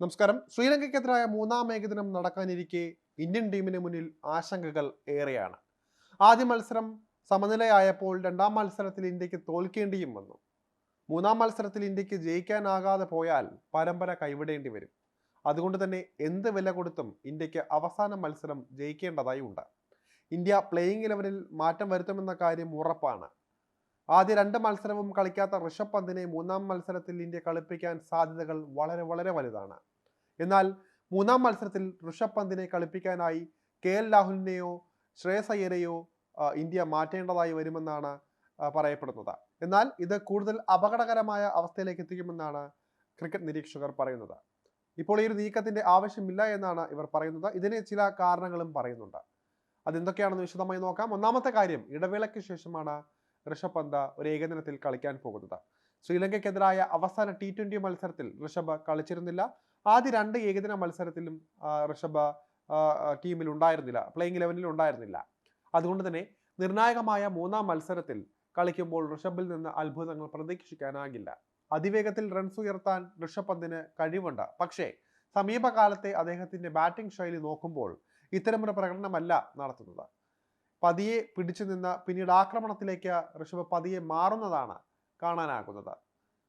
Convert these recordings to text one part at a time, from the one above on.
നമസ്കാരം. ശ്രീലങ്കയ്ക്കെതിരായ മൂന്നാം ഏകദിനം നടക്കാനിരിക്കെ ഇന്ത്യൻ ടീമിന് മുന്നിൽ ആശങ്കകൾ ഏറെയാണ്. ആദ്യ മത്സരം സമനിലയായപ്പോൾ രണ്ടാം മത്സരത്തിൽ ഇന്ത്യയ്ക്ക് തോൽക്കേണ്ടിയും വന്നു. മൂന്നാം മത്സരത്തിൽ ഇന്ത്യയ്ക്ക് ജയിക്കാനാകാതെ പോയാൽ പരമ്പര കൈവിടേണ്ടി വരും. അതുകൊണ്ട് തന്നെ എന്ത് വില കൊടുത്തും ഇന്ത്യയ്ക്ക് അവസാന മത്സരം ജയിക്കേണ്ടതായി ഉണ്ട്. ഇന്ത്യ പ്ലേയിങ് ഇലവനിൽ മാറ്റം വരുത്തുമെന്ന കാര്യം ഉറപ്പാണ്. ആദ്യ രണ്ട് മത്സരവും കളിക്കാത്ത ഋഷഭ് പന്തിനെ മൂന്നാം മത്സരത്തിൽ ഇന്ത്യ കളിപ്പിക്കാൻ സാധ്യതകൾ വളരെ വളരെ വലുതാണ്. എന്നാൽ മൂന്നാം മത്സരത്തിൽ ഋഷഭ് പന്തിനെ കളിപ്പിക്കാനായി കെ എൽ രാഹുലിനെയോ ശ്രേയസ് അയ്യരെയോ ഇന്ത്യ മാറ്റേണ്ടതായി വരുമെന്നാണ് പറയപ്പെടുന്നത്. എന്നാൽ ഇത് കൂടുതൽ അപകടകരമായ അവസ്ഥയിലേക്ക് എത്തിക്കുമെന്നാണ് ക്രിക്കറ്റ് നിരീക്ഷകർ പറയുന്നത്. ഇപ്പോൾ ഈ ഒരു നീക്കത്തിന്റെ ആവശ്യമില്ല എന്നാണ് ഇവർ പറയുന്നത്. ഇതിന് ചില കാരണങ്ങളും പറയുന്നുണ്ട്. അതെന്തൊക്കെയാണെന്ന് വിശദമായി നോക്കാം. ഒന്നാമത്തെ കാര്യം ഇടവേളയ്ക്ക് ശേഷമാണ് ഋഷഭ് പന്ത് ഒരു ഏകദിനത്തിൽ കളിക്കാൻ പോകുന്നത്? ശ്രീലങ്കയ്ക്കെതിരായ അവസാന ടി ട്വന്റി മത്സരത്തിൽ ഋഷഭ് കളിച്ചിരുന്നില്ല. ആദ്യ രണ്ട് ഏകദിന മത്സരത്തിലും ഋഷഭ് ടീമിൽ ഉണ്ടായിരുന്നില്ല. പ്ലേയിങ് ഇലവനിൽ ഉണ്ടായിരുന്നില്ല. അതുകൊണ്ട് തന്നെ നിർണായകമായ മൂന്നാം മത്സരത്തിൽ കളിക്കുമ്പോൾ ഋഷഭിൽ നിന്ന് അത്ഭുതങ്ങൾ പ്രതീക്ഷിക്കാനാകില്ല. അതിവേഗത്തിൽ റൺസ് ഉയർത്താൻ ഋഷഭ് പന്തിന് കഴിവുണ്ട്? പക്ഷേ സമീപകാലത്തെ അദ്ദേഹത്തിന്റെ ബാറ്റിംഗ് ശൈലി നോക്കുമ്പോൾ ഇത്തരമൊരു പ്രകടനമല്ല നടത്തുന്നത്. പതിയെ പിടിച്ചു നിന്ന് പിന്നീട് ആക്രമണത്തിലേക്ക് ഋഷഭ് പതിയെ മാറുന്നതാണ് കാണാനാകുന്നത്.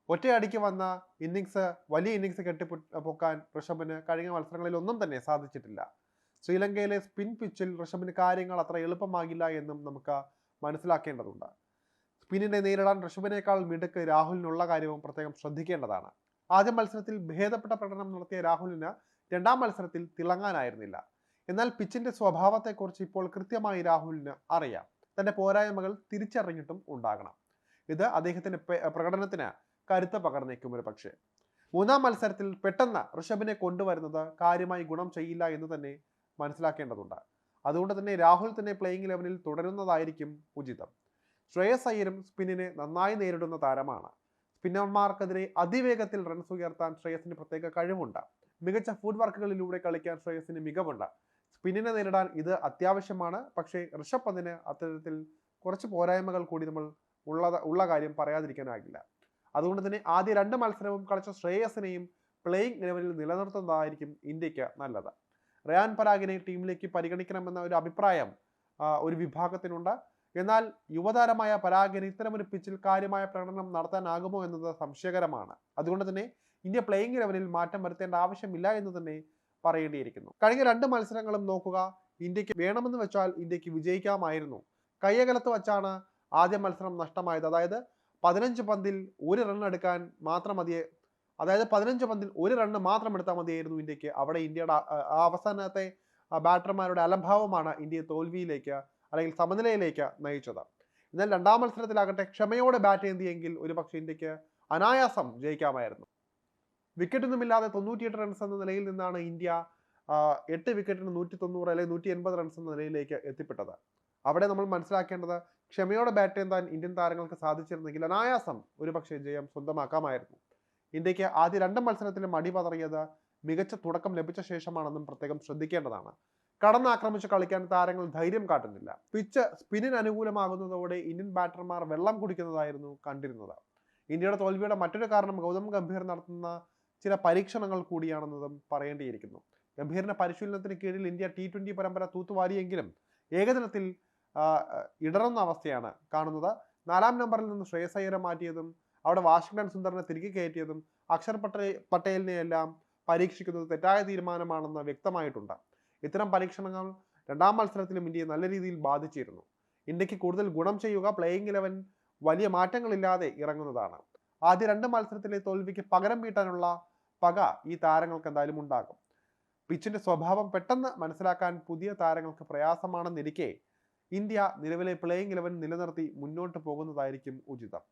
ഒറ്റയടിക്ക് വന്ന ഇന്നിങ്സ് വലിയ ഇന്നിങ്സ് കെട്ടിപ്പൊക്കാൻ ഋഷഭിന് കഴിഞ്ഞ മത്സരങ്ങളിൽ ഒന്നും തന്നെ സാധിച്ചിട്ടില്ല. ശ്രീലങ്കയിലെ സ്പിൻ പിച്ചിൽ ഋഷഭിന് കാര്യങ്ങൾ അത്ര എളുപ്പമാകില്ല എന്നും നമുക്ക് മനസ്സിലാക്കേണ്ടതുണ്ട്. സ്പിന്നിനെ നേരിടാൻ ഋഷഭിനേക്കാൾ മിടുക്ക് രാഹുലിനുള്ള കാര്യവും പ്രത്യേകം ശ്രദ്ധിക്കേണ്ടതാണ്. ആദ്യ മത്സരത്തിൽ ഭേദപ്പെട്ട പ്രകടനം നടത്തിയ രാഹുലിന് രണ്ടാം മത്സരത്തിൽ തിളങ്ങാനായിരുന്നില്ല. എന്നാൽ പിച്ചിന്റെ സ്വഭാവത്തെക്കുറിച്ച് ഇപ്പോൾ കൃത്യമായി രാഹുലിന് അറിയാം. തന്റെ പോരായ്മകൾ തിരിച്ചറിഞ്ഞിട്ടും ഉണ്ടാകണം. ഇത് അദ്ദേഹത്തിന്റെ പ്രകടനത്തിന് കരുത്ത പകർന്നേക്കും ഒരു പക്ഷേ. മൂന്നാം മത്സരത്തിൽ പെട്ടെന്ന് ഋഷഭിനെ കൊണ്ടുവരുന്നത് കാര്യമായി ഗുണം ചെയ്യില്ല എന്ന് തന്നെ മനസ്സിലാക്കേണ്ടതുണ്ട്. അതുകൊണ്ട് തന്നെ രാഹുൽ തന്നെ പ്ലേയിങ് ലെവലിൽ തുടരുന്നതായിരിക്കും ഉചിതം. ശ്രേയസ് അയ്യരും സ്പിന്നിനെ നന്നായി നേരിടുന്ന താരമാണ്. സ്പിന്നർമാർക്കെതിരെ അതിവേഗത്തിൽ റൺസ് ഉയർത്താൻ ശ്രേയസിന് പ്രത്യേക കഴിവുണ്ട്. മികച്ച ഫുഡ് വർക്കുകളിലൂടെ കളിക്കാൻ ശ്രേയസിന് മികവുണ്ട്. സ്പിന്നിനെ നേരിടാൻ ഇത് അത്യാവശ്യമാണ്. പക്ഷേ ഋഷഭ് പന്തിന് അത്തരത്തിൽ കുറച്ച് പോരായ്മകൾ കൂടി നമ്മൾ ഉള്ളത് ഉള്ള കാര്യം പറയാതിരിക്കാനാകില്ല. അതുകൊണ്ട് തന്നെ ആദ്യ രണ്ട് മത്സരവും കളിച്ച ശ്രേയസിനെയും പ്ലേയിങ് ലെവലിൽ നിലനിർത്തുന്നതായിരിക്കും ഇന്ത്യയ്ക്ക് നല്ലത്. റയാൻ പരാഗിനെ ടീമിലേക്ക് പരിഗണിക്കണമെന്ന ഒരു അഭിപ്രായം ഒരു വിഭാഗത്തിനുണ്ട്. എന്നാൽ യുവതാരമായ പരാഗിന് ഇത്തരമൊരു പിച്ചിൽ കാര്യമായ പ്രകടനം നടത്താനാകുമോ എന്നത് സംശയകരമാണ്. അതുകൊണ്ട് തന്നെ ഇന്ത്യ പ്ലേയിങ് ലെവലിൽ മാറ്റം വരുത്തേണ്ട ആവശ്യമില്ല എന്ന് തന്നെ പറയേണ്ടിയിരിക്കുന്നു. കഴിഞ്ഞ രണ്ട് മത്സരങ്ങളും നോക്കുക ഇന്ത്യയ്ക്ക് വേണമെന്ന് വെച്ചാൽ ഇന്ത്യയ്ക്ക് വിജയിക്കാമായിരുന്നു. കയ്യകലത്ത് വച്ചാണ് ആദ്യ മത്സരം നഷ്ടമായത്. അതായത് പതിനഞ്ച് പന്തിൽ ഒരു റൺ എടുക്കാൻ മാത്രം മതിയെ അതായത് പതിനഞ്ച് പന്തിൽ ഒരു റണ്ണ് മാത്രം എടുത്താൽ മതിയായിരുന്നു ഇന്ത്യയ്ക്ക്. അവിടെ ഇന്ത്യയുടെ അവസാനത്തെ ബാറ്റർമാരുടെ അലംഭാവമാണ് ഇന്ത്യയെ തോൽവിയിലേക്ക് അല്ലെങ്കിൽ സമനിലയിലേക്ക് നയിച്ചത്. എന്നാൽ രണ്ടാം മത്സരത്തിലാകട്ടെ ക്ഷമയോടെ ബാറ്റ് ചെയ്തിയെങ്കിൽ ഒരുപക്ഷെ ഇന്ത്യയ്ക്ക് അനായാസം ജയിക്കാമായിരുന്നു. വിക്കറ്റൊന്നുമില്ലാതെ തൊണ്ണൂറ്റിയെട്ട് റൺസ് എന്ന നിലയിൽ നിന്നാണ് ഇന്ത്യ എട്ട് വിക്കറ്റിന് നൂറ്റി തൊണ്ണൂറ് അല്ലെങ്കിൽ നൂറ്റി എൺപത് റൺസ് എന്ന നിലയിലേക്ക് എത്തിപ്പെട്ടത്. അവിടെ നമ്മൾ മനസ്സിലാക്കേണ്ടത് ക്ഷമയോടെ ബാറ്റ് ചെയ്യാൻ ഇന്ത്യൻ താരങ്ങൾക്ക് സാധിച്ചിരുന്നെങ്കിൽ അനായാസം ഒരുപക്ഷെ ജയം സ്വന്തമാക്കാമായിരുന്നു. ഇന്ത്യയ്ക്ക് ആദ്യ രണ്ട് മത്സരത്തിലും മടി പതറിയത് മികച്ച തുടക്കം ലഭിച്ച ശേഷമാണെന്നും പ്രത്യേകം ശ്രദ്ധിക്കേണ്ടതാണ്. കടന്നാക്രമിച്ച് കളിക്കാൻ താരങ്ങൾ ധൈര്യം കാട്ടുന്നില്ല. പിച്ച് സ്പിന്നിന് അനുകൂലമാകുന്നതോടെ ഇന്ത്യൻ ബാറ്റർമാർ വെള്ളം കുടിക്കുന്നതായിരുന്നു കണ്ടിരുന്നത്. ഇന്ത്യയുടെ തോൽവിയുടെ മറ്റൊരു കാരണം ഗൗതം ഗംഭീർ നടത്തുന്ന ചില പരീക്ഷണങ്ങൾ കൂടിയാണെന്നതും പറയേണ്ടിയിരിക്കുന്നു. ഗംഭീറിന്റെ പരിശീലനത്തിന് കീഴിൽ ഇന്ത്യ ടി ട്വന്റി പരമ്പര തൂത്തുവാരിയെങ്കിലും ഏകദിനത്തിൽ ഇടറുന്ന അവസ്ഥയാണ് കാണുന്നത്. നാലാം നമ്പറിൽ നിന്ന് ശ്രേയസ് മാറ്റിയതും അവിടെ വാഷിംഗ്ടൺ സുന്ദറിനെ തിരികെ കയറ്റിയതും അക്ഷർ പട്ടേ പട്ടേലിനെ എല്ലാം പരീക്ഷിക്കുന്നത് തെറ്റായ തീരുമാനമാണെന്ന് വ്യക്തമായിട്ടുണ്ട്. ഇത്തരം പരീക്ഷണങ്ങൾ രണ്ടാം മത്സരത്തിലും ഇന്ത്യയെ നല്ല രീതിയിൽ ബാധിച്ചിരുന്നു. ഇന്ത്യയ്ക്ക് കൂടുതൽ ഗുണം ചെയ്യുക പ്ലേയിങ് ഇലവൻ വലിയ മാറ്റങ്ങളില്ലാതെ ഇറങ്ങുന്നതാണ്. ആദ്യ രണ്ട് മത്സരത്തിലെ തോൽവിക്ക് പകരം വീട്ടാനുള്ള പക ഈ താരങ്ങൾക്ക് എന്തായാലും ഉണ്ടാകും. പിച്ചിന്റെ സ്വഭാവം പെട്ടെന്ന് മനസ്സിലാക്കാൻ പുതിയ താരങ്ങൾക്ക് പ്രയാസമാണെന്നിരിക്കെ ഇന്ത്യ നിലവിലെ പ്ലേയിങ് ഇലവൻ നിലനിർത്തി മുന്നോട്ട് പോകുന്നതായിരിക്കും ഉചിതം.